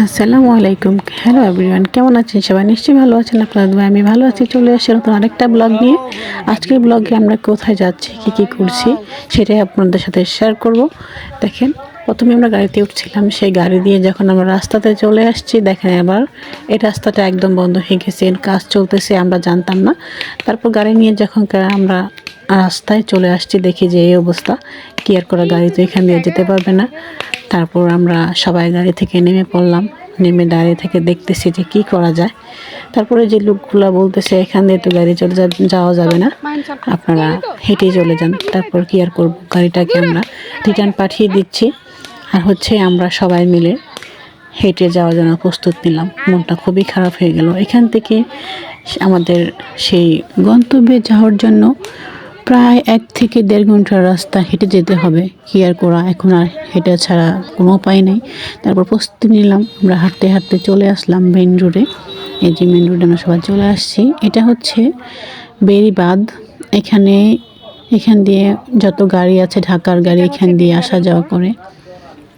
আসসালামু আলাইকুম। Hello everyone কেমন আছেন সবাই? নিশ্চয়ই ভালো আছেন আপনারা দোয়া আমি ভালো আছি। চলে আসছি নতুন আরেকটা ব্লগ নিয়ে। আজকের ব্লগে আমরা কোথায় যাচ্ছি, কী কী করছি সেটাই আপনাদের সাথে শেয়ার করব। দেখেন, প্রথমে আমরা গাড়িতে উঠছিলাম, সেই গাড়ি দিয়ে যখন আমরা রাস্তাতে চলে আসছি, দেখেন এবার এই রাস্তাটা একদম বন্ধ হয়ে গেছে কাজ চলতেছে, আমরা জানতাম না। তারপর গাড়ি নিয়ে যখন আমরা রাস্তায় চলে আসছি, দেখি যে এই অবস্থা, কি আর করা গাড়ি তো এখান দিয়ে যেতে পারবে না। তারপর আমরা সবাই গাড়ি থেকে নেমে পড়লাম। নেমে দাঁড়িয়ে থেকে দেখতেছি যে কি করা যায়। তারপরে যে লোকগুলা বলতেছে, এখান দিয়ে তো গাড়ি চলে যাওয়া যাবে না। আপনারা হেঁটে চলে যান। তারপর কি আর করব? গাড়িটাকে আমরা রিটার্ন পাঠিয়ে দিচ্ছি। আর হচ্ছে আমরা সবাই মিলে হেঁটে যাওয়ার জন্য প্রস্তুত নিলাম। মনটা খুবই খারাপ হয়ে গেল। এখান থেকে আমাদের সেই গন্তব্যে যাওয়ার জন্য প্রায় এক থেকে দেড় ঘণ্টার রাস্তা হেঁটে যেতে হবে। কি আর করা এখন আর হেঁটে ছাড়া কোনো উপায় নেই। তারপর প্রস্তুতি নিলাম। আমরা হাঁটতে হাঁটতে চলে আসলাম মেন রোডে এই যে মেন রোডে আমরা সবাই চলে আসছি। এটা হচ্ছে বেরিবাদ এখানে, এখান দিয়ে যত গাড়ি আছে, ঢাকার গাড়ি এখান দিয়ে আসা যাওয়া করে।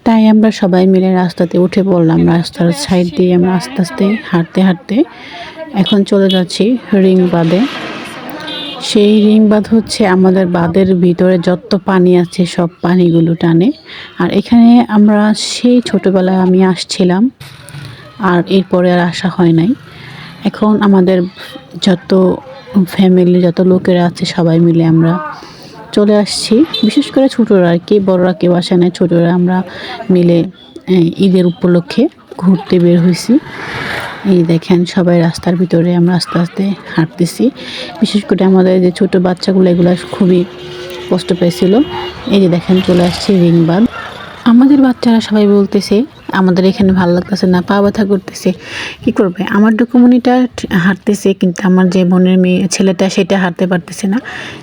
তাই আমরা সবাই মিলে রাস্তাতে উঠে পড়লাম। রাস্তার সাইড দিয়ে আমরা আস্তে আস্তে হাঁটতে হাঁটতে এখন চলে যাচ্ছি রিং বাঁধে সেই রিং বাঁধ হচ্ছে আমাদের বাঁধের ভিতরে যত পানি আছে সব পানিগুলো টানে। আর এখানে আমরা সেই ছোটোবেলায় আমি আসছিলাম, আর এরপরে আর আসা হয় নাই। এখন আমাদের যত ফ্যামিলি যত লোকেরা আছে সবাই মিলে আমরা চলে আসছি। বিশেষ করে ছোটরা আর কি, বড়রা কেউ আসে না ছোটরা আমরা মিলে ঈদের উপলক্ষে ঘুরতে বের হয়েছি। এই দেখেন সবাই রাস্তার ভিতরে আমরা আস্তে আস্তে হাঁটতেছি। বিশেষ করে আমাদের যে ছোট বাচ্চাগুলো, এগুলো খুবই কষ্ট পেয়েছিল। এই যে দেখেন চলে আসছে রিংবাদ আমাদের বাচ্চারা সবাই বলতেছে, আমাদের এখানে ভালো লাগতেছে না, পা ব্যথা করতেছে। কি করবে? আমার ডকুমনিটা হাঁটতেছে, কিন্তু আমার যে বোনের মেয়ে, ছেলেটা সেটা হাঁটতে পারতেছে না।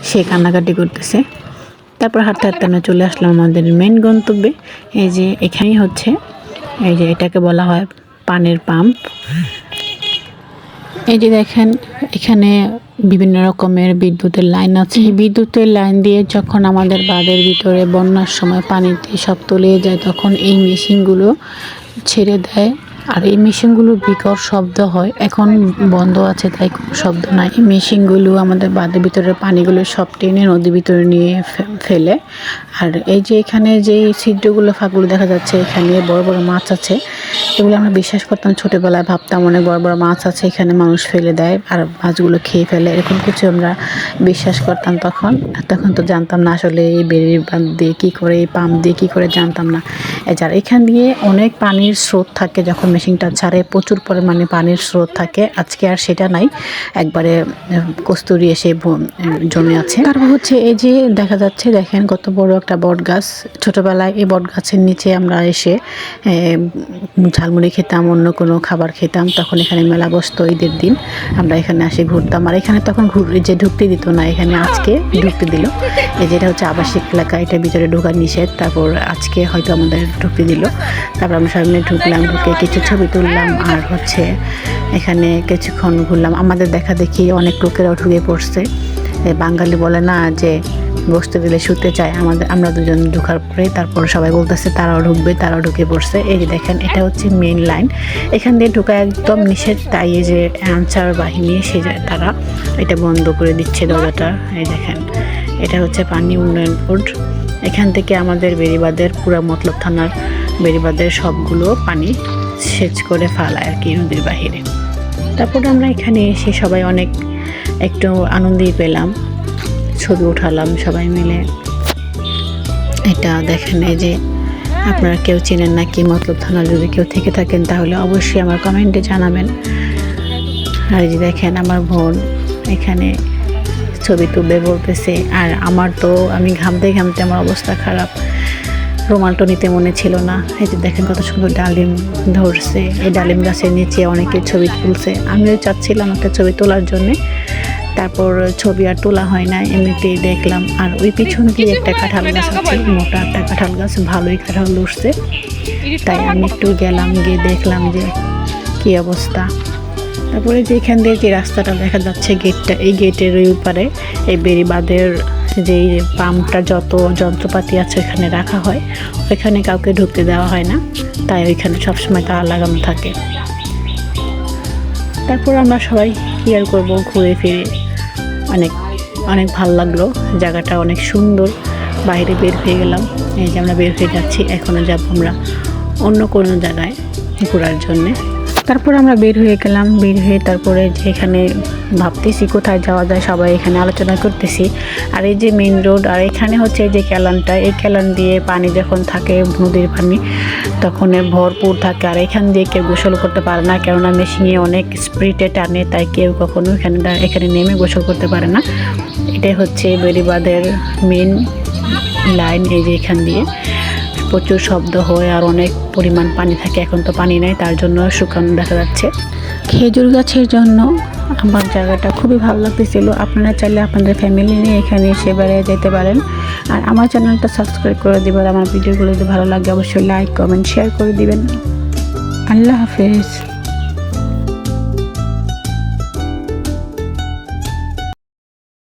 সে কান্নাকাটি করতেছে। তারপর হাঁটতে হাঁটতে আমরা চলে আসলাম আমাদের মেন গন্তব্যে। এই যে এখানেই হচ্ছে, এই যে এটাকে বলা হয় পানের পাম্প। এই যে দেখেন, এখানে বিভিন্ন রকমের বিদ্যুতের লাইন আছে। বিদ্যুতের লাইন দিয়ে যখন আমাদের বাঁধের ভিতরে বন্যার সময় পানিতে সব তলিয়ে যায়, তখন এই মেশিনগুলো ছেড়ে দেয়। আর এই মেশিনগুলো বিকট শব্দ হয়। এখন বন্ধ আছে, তাই কোনো শব্দ নাই। এই মেশিনগুলো আমাদের বাঁধের ভিতরে পানিগুলো সব টেনে নদীর ভিতরে নিয়ে ফেলে। আর এই যে এখানে যে ছিদ্রগুলো, ফাঁকগুলো দেখা যাচ্ছে, এখানে বড় বড় মাছ আছে। এগুলো আমরা বিশ্বাস করতাম ছোটোবেলায় ভাবতাম অনেক বড় বড় মাছ আছে, এখানে মানুষ ফেলে দেয় আর মাছগুলো খেয়ে ফেলে। এরকম কিছু আমরা বিশ্বাস করতাম তখন। তখন তো জানতাম না আসলে এই বেরির বাঁধ দিয়ে কী করে, এই পাম্প দিয়ে কী করে জানতাম না। যার এখান দিয়ে অনেক পানির স্রোত থাকে যখন মেশিনটা ছাড়ে, প্রচুর পরিমাণে পানির স্রোত থাকে। আজকে আর সেটা নাই। একবারে কস্তুরি এসে জমে আছে। তারপর হচ্ছে এই যে দেখা যাচ্ছে, দেখেন কত বড় একটা বট গাছ ছোটবেলায় এই বট গাছের নিচে আমরা এসে ঝালমুড়ি খেতাম, অন্য কোনো খাবার খেতাম। তখন এখানে মেলা বসতো ঈদের দিন। আমরা এখানে আসে ঘুরতাম। আর এখানে তখন ঘুর যে ঢুকতে দিত না, এখানে আজকে ঢুকতে দিল। এই যেটা হচ্ছে আবাসিক এলাকা, এটা ভিতরে ঢোকা নিষেধ। তারপর আজকে হয়তো আমাদের ঢুকতে দিল। তারপর আমরা সামনে ঢুকলাম, ঢুকে কিছু ছবি তুললাম আর হচ্ছে এখানে কিছুক্ষণ ঘুরলাম। আমাদের দেখা দেখি অনেক লোকেরাও ঢুকে পড়ছে। বাঙালি বলে না যে বসতে দিলে শুতে চায়। আমাদের, আমরা দুজন ঢুকার পরে তারপর সবাই বলতেছে, তারাও ঢুকবে, তারাও ঢুকে পড়ছে। এই যে দেখেন, এটা হচ্ছে মেন লাইন এখান দিয়ে ঢুকা একদম নিষেধ, তাই এই যে আনসার বাহিনী, সে তারা এটা বন্ধ করে দিচ্ছে দরজাটা। এই দেখেন, এটা হচ্ছে পানি উন্নয়ন বোর্ড। এখান থেকে আমাদের বেরিবাদের পুরা মতলব থানার বেরিবাদের সবগুলো পানি সেচ করে ফালায় আর কি নদীর বাহিরে। তারপর আমরা এখানে এসে সবাই অনেক একটু আনন্দই পেলাম। ছবি উঠালাম সবাই মিলে। এটা দেখেন এই যে, আপনারা কেউ চেনেন না কি মতলব থানা যদি কেউ থেকে থাকেন তাহলে অবশ্যই আমার কমেন্টে জানাবেন। আর যে দেখেন আমার বোন এখানে ছবি তুলবে বলতেছে, আর আমার তো আমি ঘামতে ঘামতে আমার অবস্থা খারাপ। রুমালটা নিতে মনে ছিল না। এই যে দেখেন কত সুন্দর ডালিম ধরছে। এই ডালিম গাছের নিচে অনেকে ছবি তুলছে। আমিও চাচ্ছিলাম একটা ছবি তোলার জন্যে। তারপর ছবি আর তোলা হয় না এমনিতেই দেখলাম। আর ওই পিছন দিয়ে একটা কাঁঠাল গাছ আছে মোটা একটা কাঁঠাল গাছ ভালোই কাঁঠাল উঠছে। তাই আমি একটু গেলাম গিয়ে দেখলাম যে কী অবস্থা। তারপরে যে এখান দিয়ে যে রাস্তাটা দেখা যাচ্ছে গেটটা এই গেটের ওই পারে এই বেরিবাদের যেই পাম্পটা যত যন্ত্রপাতি আছে ওখানে রাখা হয়, ওইখানে কাউকে ঢুকতে দেওয়া হয় না, তাই ওইখানে সবসময় তালা লাগানো থাকে। তারপর আমরা সবাই কি আর করব, ঘুরে ফিরে। অনেক অনেক ভালো লাগল, জায়গাটা অনেক সুন্দর, বাইরে বের হয়ে গেলাম। এই যে আমরা বের হয়ে যাচ্ছি, এখনও যাব আমরা অন্য কোনো জায়গায় ঘোরার জন্যে। তারপর আমরা বের হয়ে গেলাম, বের হয়ে তারপরে যে এখানে ভাবতেছি কোথায় যাওয়া যায় সবাই এখানে আলোচনা করতেছি। আর এই যে মেন রোড আর এখানে হচ্ছে যে ক্যালানটা এই ক্যালান দিয়ে পানি যখন থাকে নদীর পানি, তখন ভরপুর থাকে। আর এখান দিয়ে কেউ গোসল করতে পারে না, কেননা মেশিনে অনেক স্প্রিটে টানে, তাই কেউ কখনো এখানে এখানে নেমে গোসল করতে পারে না। এটাই হচ্ছে বেরিবাদের মেন লাইন এই যে এখান দিয়ে। প্রচুর শব্দ হয় আর অনেক পরিমাণ পানি থাকে, এখন তো পানি নেই, তার জন্য শুকানো দেখা যাচ্ছে। খেজুর গাছের জন্য আমার জায়গাটা খুবই ভালো লাগতেছিল। আপনারা চাইলে আপনাদের ফ্যামিলি নিয়ে এখানে এসে বেড়িয়ে যেতে পারেন। আর আমার চ্যানেলটা সাবস্ক্রাইব করে দেবেন, আমার ভিডিওগুলো যদি ভালো লাগে অবশ্যই লাইক কমেন্ট শেয়ার করে দিবেন। আল্লাহ হাফেজ।